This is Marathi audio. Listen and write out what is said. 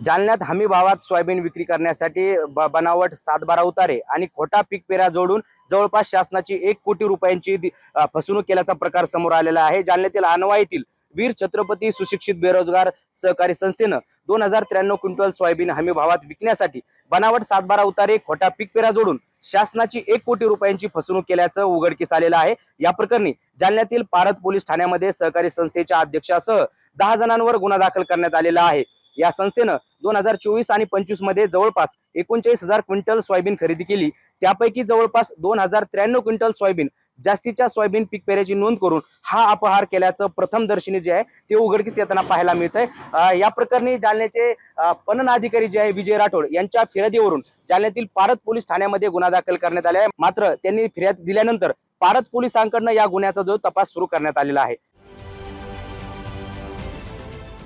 जालन्यात हमी भावात सोयाबीन विक्री करण्यासाठी ब- बनावट सातबारा उतारे आणि खोटा पीक पेरा जोडून जवळपास शासनाची एक कोटी रुपयांची फसवणूक केल्याचा प्रकार समोर आलेला आहे. जालन्यातील आणवा येथील वीर छत्रपती सुशिक्षित बेरोजगार सहकारी संस्थेनं दोन हजार त्र्याण्णव क्विंटल सोयाबीन हमी भावात विकण्यासाठी बनावट सातबारा उतारे खोटा पीक पेरा जोडून शासनाची एक कोटी रुपयांची फसवणूक केल्याचं उघडकीस आलेलं आहे. या प्रकरणी जालन्यातील पारद पोलीस ठाण्यामध्ये सहकारी संस्थेच्या अध्यक्षासह दहा जणांवर गुन्हा दाखल करण्यात आलेला आहे. या संस्थेनं दोन हजार चोवीस आणि पंचवीसमध्ये जवळपास एकोणचाळीस हजार क्विंटल सोयाबीन खरेदी केली. त्यापैकी जवळपास दोन हजार त्र्याण्णव क्विंटल सोयाबीन जास्तीच्या सोयाबीन पीक पेऱ्याची नोंद करून हा अपहार केल्याचं प्रथम दर्शनी जे आहे ते उघडकीस येताना पाहायला मिळत आहे या प्रकरणी जालन्याचे पणन अधिकारी जे आहे विजय राठोड यांच्या फिर्यादीवरून जालन्यातील पारद पोलीस ठाण्यामध्ये गुन्हा दाखल करण्यात आला आहे. मात्र त्यांनी फिर्याद दिल्यानंतर पारद पोलिसांकडनं या गुन्ह्याचा जो तपास सुरू करण्यात आलेला आहे.